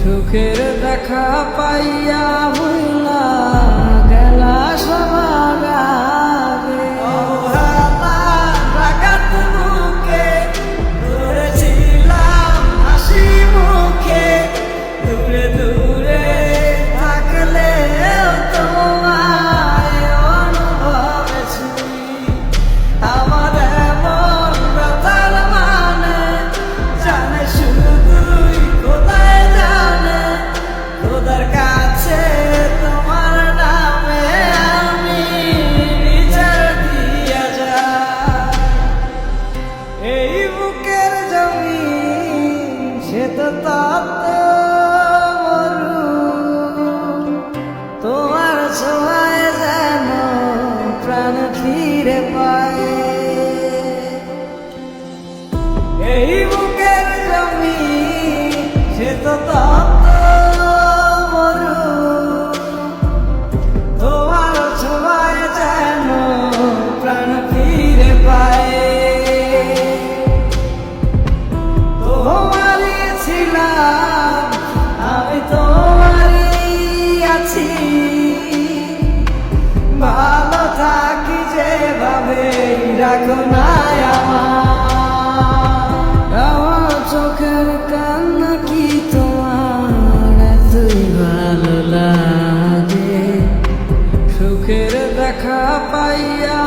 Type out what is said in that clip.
সুখের দেখা পাইয়া হইলা তোমার ছোঁয়ায় যেন প্রাণ ফিরে পায়। এই বুকের জমি সে তো রাখো না আমার চোখের কান্না কি তোমার? এতই ভালো লাগে। সুখের দেখা পাইয়া